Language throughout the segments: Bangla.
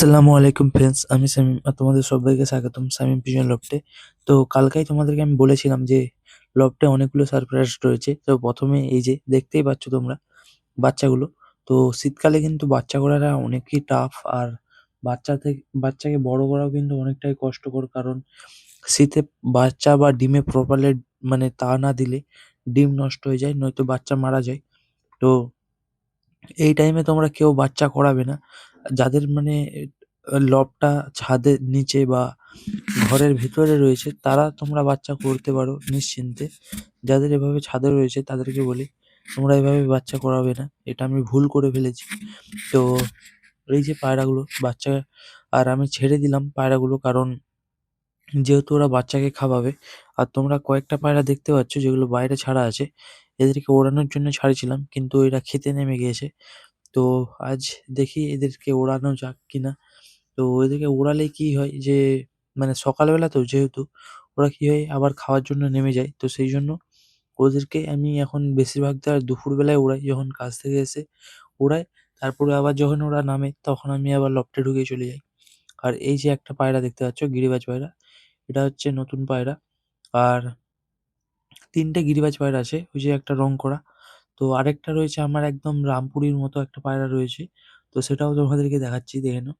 আসসালামু আলাইকুম ফ্রেন্ডস আমি আর তোমাদের সবাইকে স্বাগতম শামীম পিজন লফটে। তো কালকেই তোমাদেরকে আমি বলেছিলাম যে লফটে অনেকগুলো সারপ্রাইজ রয়েছে। তো প্রথমে এই যে দেখতেই পাচ্ছ তোমরা বাচ্চাগুলো। তো শীতকালে কিন্তু বাচ্চা করাটা অনেকই টাফ আর বাচ্চা থেকে, বাচ্চাকে বড় করাও কিন্তু অনেকটাই কষ্টকর। কারণ শীতে বাচ্চা বা ডিমে প্রপারলি মানে তা না দিলে ডিম নষ্ট হয়ে যায়, নয়তো বাচ্চা মারা যায়। তো এই টাইমে তোমরা কেউ বাচ্চা করাবে না। যাদের মানে লবটা ছাদের নিচে বা ঘরের ভিতরে রয়েছে, তারা তোমরা বাচ্চা করতে পারো নিশ্চিন্তে। যাদের এভাবে ছাদে রয়েছে, তাদেরকে বলি, তোমরা এভাবে বাচ্চা করাবে না। এটা আমি ভুল করে ফেলেছি। তো এই যে পায়রাগুলো, বাচ্চা, আর আমি ছেড়ে দিলাম পায়রাগুলো কারণ যেহেতু ওরা বাচ্চাকে খাওয়াবে, আর তোমরা কয়েকটা পায়রা দেখতে পাচ্ছ যেগুলো বাইরে ছাড়া আছে, এদেরকে ওড়ানোর জন্য ছাড়ছিলাম কিন্তু এরা খেতে নেমে গিয়েছে। তো আজ দেখি এদেরকে ওড়ানো যাক কিনা। তো এদেরকে ওড়ালে কি হয় যে মানে সকালবেলা তো যেহেতু, ওরা কি হয় আবার খাওয়ার জন্য নেমে যায়। তো সেই জন্য ওদেরকে আমি এখন বেশিরভাগ আর দুপুরবেলায় ওড়াই। যখন কাজ থেকে এসে ওড়াই, তারপরে আবার যখন ওরা নামে, তখন আমি আবার লফটে ঢুকে চলে যাই। আর এই যে একটা পায়রা দেখতে পাচ্ছ, গিরিবাজ পায়রা, এটা হচ্ছে নতুন পায়রা। আর তিনটে গিরিবাজ পায়রা আছে, ওই যে একটা রং করা। তো আরেকটা রয়েছে আমার একদম রামপুরির মতো একটা পায়রা রয়েছে। তো সেটাও তোমাদেরকে দেখাচ্ছি, দেখে নাও।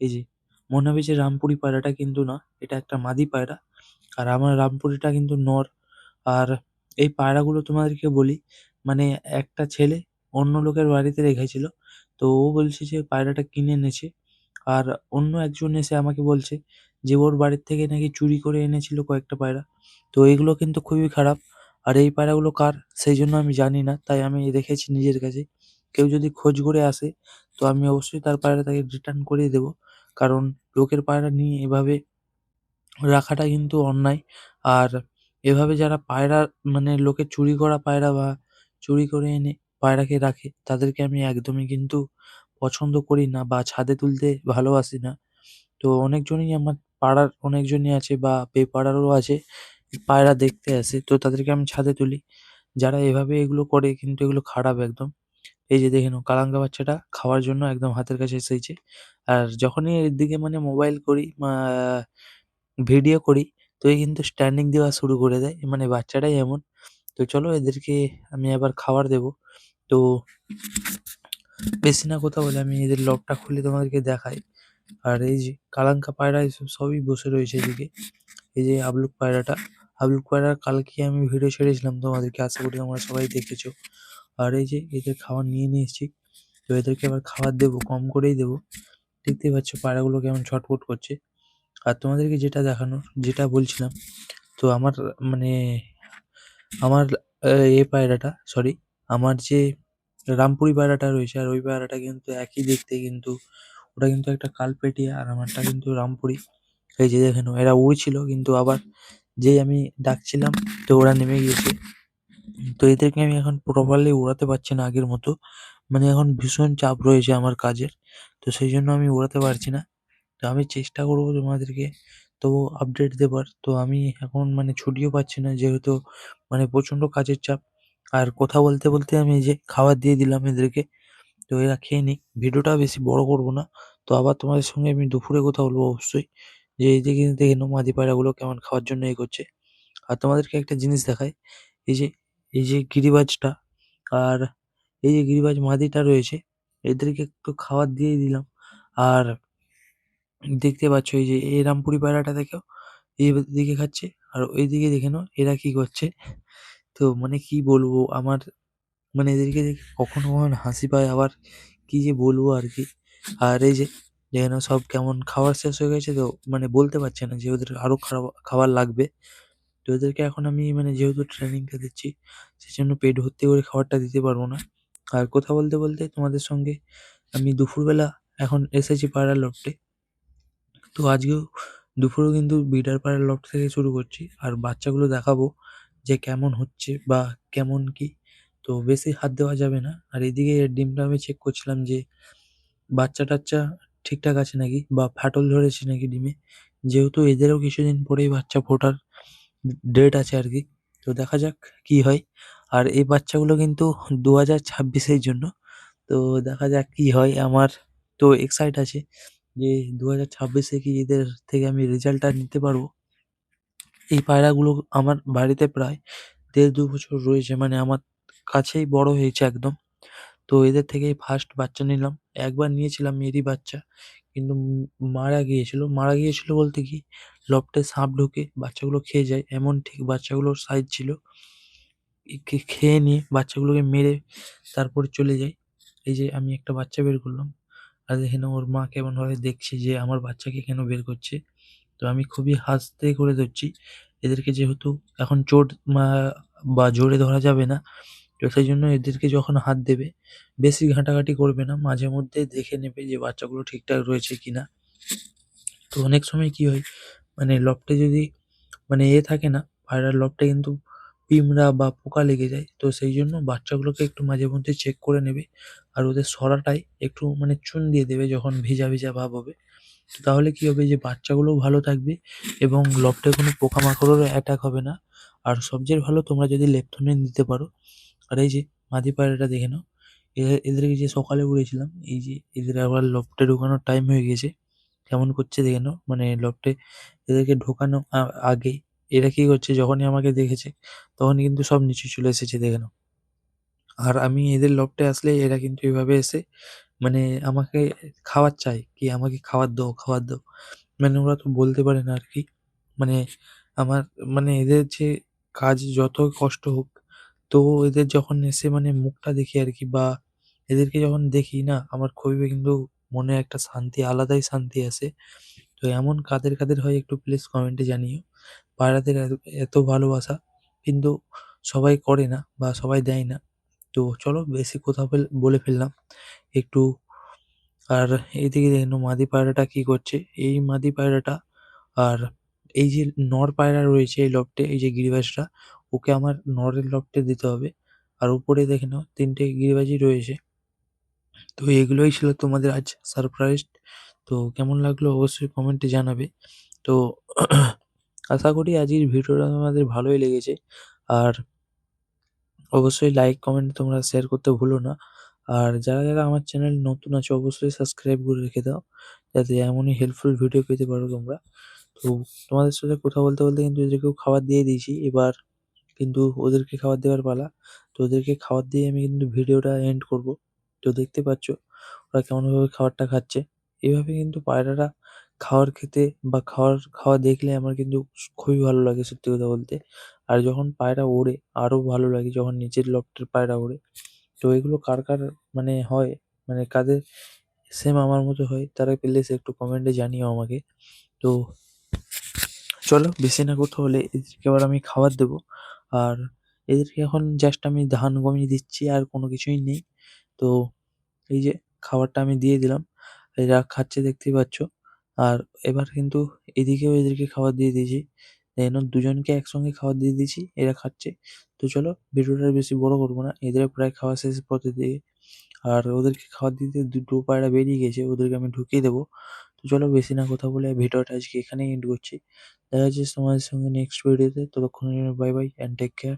এই যে, মনে হবে যে রামপুরি পায়রাটা কিন্তু না, এটা একটা মাদি পায়রা। আর আমার রামপুরিটা কিন্তু নর। আর এই পায়রাগুলো তোমাদেরকে বলি মানে একটা ছেলে অন্য লোকের বাড়িতে রেখেছিল, তো ও বলছে যে পায়রাটা কিনে এনেছে। আর অন্য একজন এসে আমাকে বলছে যে ওর বাড়ির থেকে নাকি চুরি করে এনেছিল কয়েকটা পায়রা। তো এগুলো কিন্তু খুবই খারাপ। আর এই পায়রাগুলো কার? সেই জন্য আমি জানি না, তাই আমি রেখেছি নিজের কাছে। কেউ যদি খোঁজ করে আসে, তো আমি অবশ্যই তার পায়রা তাকে রিটার্ন করিয়ে দেবো। কারণ লোকের পায়রা নিয়ে এভাবে রাখাটা কিন্তু অন্যায়। আর এভাবে যারা পায়রা মানে লোকে চুরি করা পায়রা বা চুরি করে এনে পায়রাকে রাখে, তাদেরকে আমি একদমই কিন্তু পছন্দ করি না বা ছাদে তুলতে ভালোবাসি না। তো অনেকজনই আমার পাড়ার অনেকজনই আছে বা বেপাড়ারও আছে পায়রা দেখতে আসে, তো তাদেরকে আমি ছাদে তুলি। যারা এভাবে এগুলো করে কিন্তু এগুলো খারাপ একদম। এই যে দেখে নাও কালাঙ্গা বাচ্চাটা খাওয়ার জন্য একদম হাতের কাছে এসেছে। আর যখনই এর দিকে মানে মোবাইল করি ভিডিও করি, তো এই কিন্তু স্ট্যান্ডিং দেওয়া শুরু করে দেয়। মানে বাচ্চাটাই এমন। তো চলো এদেরকে আমি আবার খাবার দেবো। তো বেশি না কথা বলে আমি এদের লকটা খুলে তোমাদেরকে দেখাই। আর এই যে কালাঙ্কা পায়রা এসব সবই বসে রয়েছে এদিকে। এই যে আবলুক পায়রাটা। আবলুক পায়রার কালকে আমি ভিডিও ছেড়েছিলাম, তোমাদেরকে আশা করি তোমরা সবাই দেখেছ। আর এই যে এদের খাবার নিয়ে নিয়ে এসেছি, তো এদেরকে আবার খাবার দেবো, কম করেই দেবো। দেখতেই পাচ্ছ পায়রাগুলো কেমন ছটফট করছে। আর তোমাদেরকে যেটা দেখানো যেটা বলছিলাম, তো আমার মানে আমার, এ পায়রাটা সরি আমার যে রামপুরি পায়রাটা রয়েছে, আর ওই পায়রাটা কিন্তু একই দেখতে কিন্তু, ওটা কিন্তু একটা কালপেটিয়া, আর আমারটা কিন্তু রামপুরি। এই যে দেখেন এরা উড়ছিল কিন্তু আবার যেই আমি ডাকছিলাম, তো ওরা নেমে গিয়েছে। তো এদেরকে আমি এখন প্রপারলি উড়াতে পারছি না আগের মতো। মানে এখন ভীষণ চাপ রয়েছে আমার কাজের। তো সেই জন্য আমি উড়াতে পারছি না। তো আমি চেষ্টা করব তোমাদেরকে তবু আপডেট দেবার। তো আমি এখন মানে ছুটিও পাচ্ছি না যেহেতু মানে প্রচণ্ড কাজের চাপ। আর কথা বলতে বলতে আমি যে খাবার দিয়ে দিলাম এদেরকে, তো এরা খেয়ে নিক। ভিডিওটা বেশি বড় করব না। তো আবার তোমাদের সঙ্গে আমি দুপুরে কথা বলব অবশ্যই। যে এই দিকে দেখে নাও মাদি পায়রাগুলো কেমন খাওয়ার জন্য এ করছে। আর তোমাদেরকে একটা জিনিস দেখাই, এই যে এই যে গিরিবাজটা আর এই যে গিরিবাজ মাদিটা রয়েছে, এদেরকে একটু খাবার দিয়ে দিলাম। আর দেখতে পাচ্ছ এই যে, এই রামপুরি পায়রাটা দেখো এইদিকে খাচ্ছে। আর ওইদিকে দেখে নাও, এরা কি করছে? তো মানে কি বলব, আমার মানে এদেরকে দেখে কখনো কখনো হাসি পায়, আবার কি যে বলব আর কি। আর এই যে দেখে নাও সব কেমন খাবার শেষ হয়ে গেছে তো মানে বলতে পারছে না যে ওদের আরও খাবার খাবার লাগবে। তো ওদেরকে এখন আমি মানে যেহেতু ট্রেনিংটা দিচ্ছি, সেজন্য পেট ভর্তি করে খাবারটা দিতে পারব না। আর কথা বলতে বলতে তোমাদের সঙ্গে আমি দুপুরবেলা এখন এসেছি পাড়ার লফটে। তো আজকেও দুপুরেও কিন্তু বিডার পাড়ার লফট থেকে শুরু করছি আর বাচ্চাগুলো দেখাবো যে কেমন হচ্ছে বা কেমন কি। তো বেশি হাত দেওয়া যাবে না। আর এদিকে ডিমটা আমি চেক করছিলাম যে বাচ্চা টাচ্চা ঠিকঠাক আছে নাকি? বা ফাটল ধরেছে নাকি ডিমে? যেহেতু এদেরও কিছুদিন পরেই বাচ্চা ফোটার ডেট আছে আর কি। তো দেখা যাক কি হয়। আর এই বাচ্চাগুলো কিন্তু দু হাজার ছাব্বিশের জন্য। তো দেখা যাক কি হয়। আমার তো এক্সাইট আছে যে দু হাজার ছাব্বিশে কি এদের থেকে আমি রেজাল্টটা নিতে পারব। এই পায়রাগুলো আমার বাড়িতে প্রায় দেড় দু বছর রয়েছে। মানে আমার কাছেই বড় হয়েছে একদম। তো এদের থেকেই ফার্স্ট বাচ্চা নিলাম। একবার নিয়েছিলাম মেরি বাচ্চা, কিন্তু মারা গিয়েছিল। মারা গিয়েছিল বলতে কি লফটে সাপ ঢুকে বাচ্চাগুলো খেয়ে যায়। এমন ঠিক বাচ্চাগুলোর সাইজ ছিল। খেয়ে নিয়ে বাচ্চাগুলোকে মেরে তারপরে চলে যায় এই যে আমি একটা বাচ্চা বের করলাম। আর দেখে ওর মা কেমনভাবে দেখছে যে আমার বাচ্চাকে কেন বের করছে। তো আমি খুবই হাসতে করে ধরছি। এদেরকে যেহেতু এখন চোট বা জোরে ধরা যাবে না সেই জন্য এদেরকে যখন হাত দেবে, বেশি ঘাঁটাঘাঁটি করবে না, মাঝে মধ্যে দেখে নেবে যে বাচ্চাগুলো ঠিকঠাক রয়েছে কিনা। তো অনেক সময় কি হয় মানে লফটে যদি মানে এ থাকে না পায়রার লফটে কিন্তু পিঁমড়া বা পোকা লেগে যায়, তো সেই জন্য বাচ্চাগুলোকে একটু মাঝে মধ্যে চেক করে নেবে আর ওদের সরাটাই একটু মানে চুন দিয়ে দেবে যখন ভিজা ভিজা ভাব হবে। তাহলে কি হবে যে বাচ্চাগুলোও ভালো থাকবে এবং লফটে কোনো পোকামাকড়েরও অ্যাটাক হবে না। আর সবচেয়ে ভালো তোমরা যদি লেপথোনেন দিতে পারো আর এই যে মাদি পায়রাটা দেখে নাও। এদের এদেরকে যে সকালে উড়িয়েছিলাম এই যে এদের আবার লফটে ঢোকানোর টাইম হয়ে গেছে। কেমন করছে দেখে নাও মানে লফটে এদেরকে ঢোকানো আগে। এরা কি করছে, যখনই আমাকে দেখেছে, তখনই কিন্তু সব নিচে চলে এসেছে দেখে নাও। আর আমি এদের লফটে আসলে এরা কিন্তু এভাবে এসে মানে আমাকে খাওয়ার চাই কি আমাকে খাবার দাও খাবার দাও। মানে ওরা তো বলতে পারে না আর কি। মানে আমার মানে এদের যে কাজ যত কষ্ট হোক তবু এদের যখন এসে মানে মুখটা দেখি আর কি বা এদেরকে যখন দেখি না, আমার খুবই কিন্তু মনে একটা শান্তি, আলাদাই শান্তি আসে। তো এমন কাদের কাদের হয় একটু প্লিজ কমেন্টে জানিও। পায়রাদের এত ভালোবাসা কিন্তু সবাই করে না বা সবাই দেয় না। তো চলো বেশি কথা বলে ফেললাম। একটু আর এইদিকে দেখে নাও মাদি পায়রাটা কি করছে। এই মাদি পায়রাটা আর এই যে নর পায়রা রয়েছে এই লফটে এই যে গিরিবাজটা ওকে আমার নরের লফটে দিতে হবে। আর উপরে দেখে নাও, তিনটে গিরিবাজই রয়েছে। তো এগুলোই ছিল তোমাদের আজ সারপ্রাইজ তো কেমন লাগল অবশ্যই কমেন্টে জানাবে। তো আশা করি আজকের ভিডিওটা তোমাদের ভালোই লেগেছে। আর অবশ্যই লাইক কমেন্ট তোমরা শেয়ার করতে ভুলো না। আর যারা যারা আমার চ্যানেল নতুন আছে, অবশ্যই সাবস্ক্রাইব করে রেখে দাও। যাতে এমনই হেল্পফুল ভিডিও পেতে পারো তোমরা। তো তোমাদের সাথে কথা বলতে বলতে কিন্তু এদেরকেও খাবার দিয়ে দিয়েছি, এবার কিন্তু ওদেরকে খাবার দেওয়ার পালা। তো ওদেরকে খাবার দিয়ে আমি কিন্তু ভিডিওটা এন্ড করব। তো দেখতে পাচ্ছ, ওরা কেমনভাবে খাবারটা খাচ্ছে। এভাবে কিন্তু পায়রারা খাবার খেতে বা খাওয়ার, খাওয়া দেখলে আমার কিন্তু খুবই ভালো লাগে সত্যি কথা বলতে। আর যখন পায়রা ওড়ে, আরও ভালো লাগে যখন নিচের লফটের পায়রা ওড়ে। তো এগুলো কার কার মানে হয়? মানে কাদের? সেম আমার মতো হয়? তারা প্লিজ একটু কমেন্টে জানিও আমাকে। তো চলো, বেশি না কোথাও হলে এবার আমি খাবার দেবো। আর এদেরকে এখন জাস্ট আমি ধান গমই দিচ্ছি, আর কোনো কিছুই নেই। তো এই যে খাবারটা আমি দিয়ে দিলাম, এরা খাচ্ছে দেখতেই পাচ্ছ। আর এবার কিন্তু এদিকেও এদেরকে খাবার দিয়ে দিয়েছি। যেন দুজনকে একসঙ্গে খাবার দিয়ে দিয়েছি, এরা খাচ্ছে। তো চলো, ভিডিওটা বেশি বড় করব না, এদের প্রায় খাওয়া শেষ পথের দিকে আর ওদেরকে খাবার দিতে দুটো পায়রা বেরিয়ে গেছে, ওদেরকে আমি ঢুকিয়ে দেবো। চলো বেশি না কথা বলে ভিডিওটা আজকে এখানেই এন্ড করছি। দেখা যাচ্ছে তোমাদের সঙ্গে নেক্সট ভিডিওতে ততক্ষণের bye bye and take care